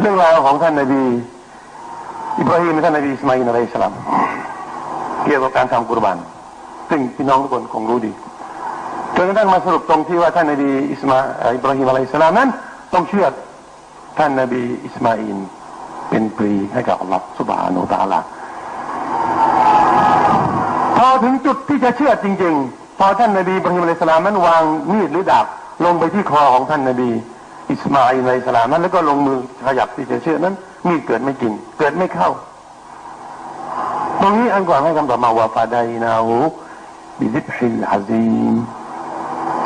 เรื่องราวของท่านนบีอิบราฮิมท่านนบีอิสมาอินอะลัยสลามเกี่ยวกับการทำกุรบานซึ่งพี่น้องทุกคนคงรู้ดีจนกระทั่งมาสรุปตรงที่ว่าท่านนบีอิสมาอิบราฮิมอะลัยสลามนั้น ต้องเชื่อท่านนบีอิสมาอินเป็นปรีให้กับอัลลอฮฺสุบฮานาอัลตะอาลาพอถึงจุดที่จะเชื่อจริง ๆ พอท่านนบีอิบราฮิมอะลัยสสลามนั้นวางมีดหรือดาบลงไปที่คอของท่านนบี อิสมาอินอะลัยฮิสลามนั้น แล้วก็ลงมือขยับที่จะเชื่อนั้น มีเกิดไม่จริง เกิดไม่เข้า ตรงนี้อันก่อนให้คำตอบมาว่าฟาไดนาหูบิดิบฮิลอาซีม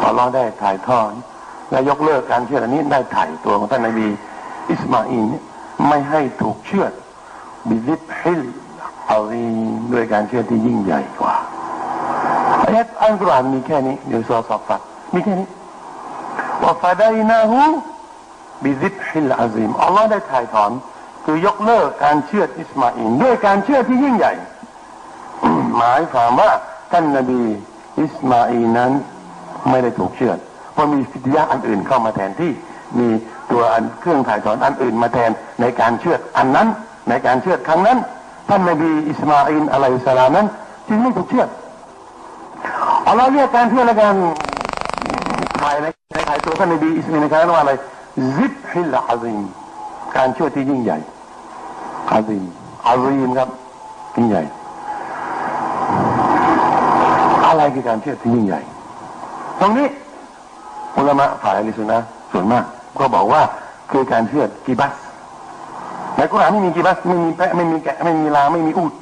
อัลลอฮ์ได้ถ่ายทอดและยกเลิกการเชื่อนี้ได้ถ่ายตัวของท่านนบีอิสมาอินไม่ให้ถูกเชื่อบิดิบฮิลอาซีมด้วยการเชื่อที่ยิ่งใหญ่กว่าอายะอัลกุรานมีแค่นี้เดี๋ยวสอบสอบฟัดมีแค่นี้ว่าฟาไดนาหู บิดิบฮิลอาซีมอัลลอฮ์ได้ถ่ายถอน คือยกเลิกการเชื่ออิสมาอินด้วยการเชื่อที่ยิ่งใหญ่ หมายความว่าท่านนบีอิสมาอีนั้นไม่ได้ถูกเชื่อเพราะมีฟิดยะอันอื่นเข้ามาแทนที่มีตัวอันเครื่องถ่ายถอนอันอื่นมาแทนในการเชื่ออันนั้น ในการเชื่อครั้งนั้น ท่านนบีอิสมาอินอะลัยสลามนั้นจึงไม่ถูกเชื่อเอาเราเรียกการเชื่อและการถ่ายในในถ่ายตัวท่านนบีอิสมาอินในครั้งนั้นว่าอะไร ซิบฮิลอาซิมการเชื่อที่ยิ่งใหญ่อาซิมอาซิมครับยิ่งใหญ่ อะไรคือการเชื่อที่ยิ่งใหญ่ ตรงนี้อุลามะฝ่ายอะลิสุนนะส่วนมาก ก็บอกว่าคือการเชื่อกีบัสในกุรอานไม่มีกีบัสไม่มีแพะไม่มีแกะไม่มีลาไม่มีอูด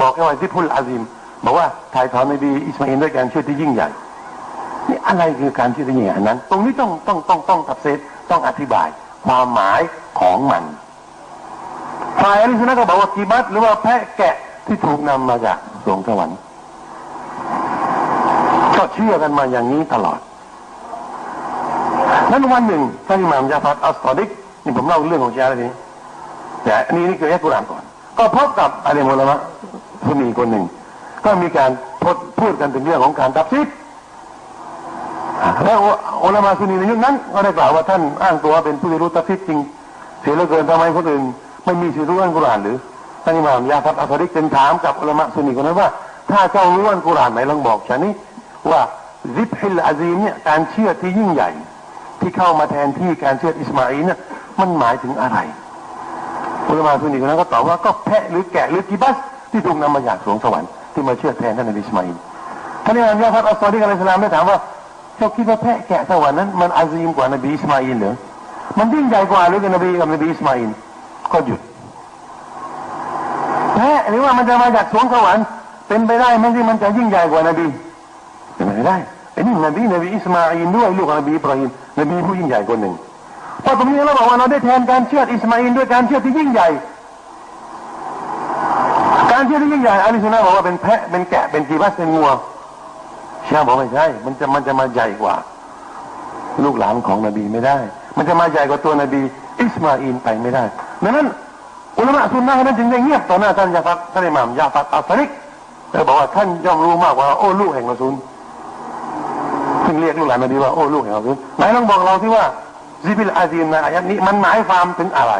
บอกแค่ว่าซิพุลอาซิมบอกว่าถ่ายถอนในบีอิสมาอินด้วยการเชื่อที่ยิ่งใหญ่นี่อะไรคือการเชื่อที่ยิ่งใหญ่อันนั้น ตรงนี้ต้องต้องต้องต้องตัดเซต ต้องอธิบายความหมายของมันฝ่ายอะลิสนะก็บอกว่ากีบัสหรือว่าแพะแกะที่ถูกนำมาจากสวงสวรรค์ก็เชื่อกันมาอย่างนี้ตลอดนั้นวันหนึ่งท่านอิหม่ามยาฟัดอัสตอดิกนี่ผมเล่าเรื่องของเชียร์นี้แต่อันนี้นี่คือแค่กุรานก่อน ก็พบกับอาลีมุลามะผู้มีคนหนึ่ง ก็มีการพูดพูดกันถึงเรื่องของการตับซิด แล้วอุลามะซุนีในยุคนั้น ก็ได้กล่าวว่าท่านอ้างตัวเป็นผู้ที่รู้ตับซิดจริง เสียเหลือเกินทำไมคนอื่นไม่มีสิทธิ์รู้อันกุรอานหรือท่านอิหม่ามยาฟัดอัสตอดิกจึงถามกับอุลามะซุนีคนนั้นว่า ถ้าเจ้ารู้อันกุรอานไหนลองบอกฉันนี่ว่าซิบฮิลอาซีมเนี่ยการเชื่อที่ยิ่งใหญ่ ที่เข้ามาแทนที่การเชื่ออิสมาอิลเนี่ยมันหมายถึงอะไรอุลามะซุนีคนนั้นก็ตอบว่าก็แพะหรือแกะหรือกีบัสที่ถูกนำมาจากสวงสวรรค์ที่มาเชื่อแทนท่านอิสมาอิลท่านอิหม่ามยาฟัดอัสซอดีกอะลัยสสลามได้ถามว่า เจ้าคิดว่าแพะแกะสวรรค์นั้นมันอาซีมกว่านบีอิสมาอิลเหรอมันยิ่งใหญ่กว่าหรือกับนบีกับนบีอิสมาอิลก็หยุดแพะหรือว่ามันจะมาจากสวงสวรรค์เป็นไปได้ไหมที่มันจะยิ่งใหญ่กว่านบีเป็นไปได้ไอ้นี่นบีนบีอิสมาอิลด้วยลูกของนบีอิบราฮิมนบีผู้ยิ่งใหญ่คนหนึ่งพอตรงนี้เราบอกว่าเราได้แทนการเชื่ออิสมาอิลด้วยการเชื่อที่ยิ่งใหญ่ การเชื่อที่ยิ่งใหญ่อาลีซุนนะบอกว่าเป็นแพะเป็นแกะเป็นกีบัสเป็นงัว เชียบอกไม่ใช่มันจะมันจะมาใหญ่กว่า ลูกหลานของนบีไม่ได้ มันจะมาใหญ่กว่าตัวนบี อิสมาอิลไปไม่ได้ดังนั้น อุลามะซุนนะนั้นจึงได้เงียบต่อหน้าท่านยาฟัดท่านอิหม่ามยาฟัดอัลฟาริกแล้วบอกว่าท่านย่อมรู้มากกว่าโอ้ลูกแห่งละซุนซึ่งเรียกลูกหลานนบีว่าโอ้ลูกแห่งละซุนไหนลองบอกเราที่ว่าซิบิลอาซีมในอายัดนี้มันหมายความถึงอะไร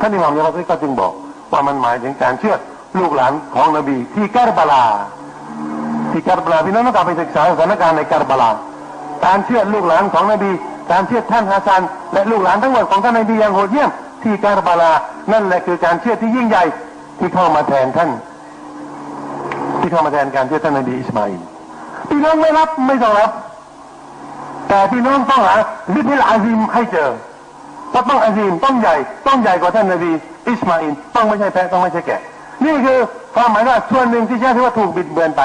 ท่านอิหม่ามยาฟัดก็จึงบอกว่ามันหมายถึงการเชื่อลูกหลานของนบีที่กาบลา ที่กาบลาพี่น้องต้องกลับไปศึกษาสถานการณ์ในกาบลาการเชื่อลูกหลานของนบีการเชื่อท่านฮะซัน และลูกหลานทั้งหมดของท่านนบีอย่างโหดเหี้ยมที่กาบลานั่นแหละคือการเชื่อที่ยิ่งใหญ่ที่เข้ามาแทนท่าน ที่เข้ามาแทนการเชื่อท่านนบีอิสมาอิลพี่น้องไม่รับไม่ต้องรับ แต่พี่น้องต้องหาลิบิลอาซิมให้เจอต้องอาซิมต้องใหญ่ต้องใหญ่กว่าท่านนบีอิสมาอิลต้องไม่ใช่แพะต้องไม่ใช่แกะ นี่คือความหมายว่าส่วนหนึ่งที่ใช้ที่ว่าถูกบิดเบือนไป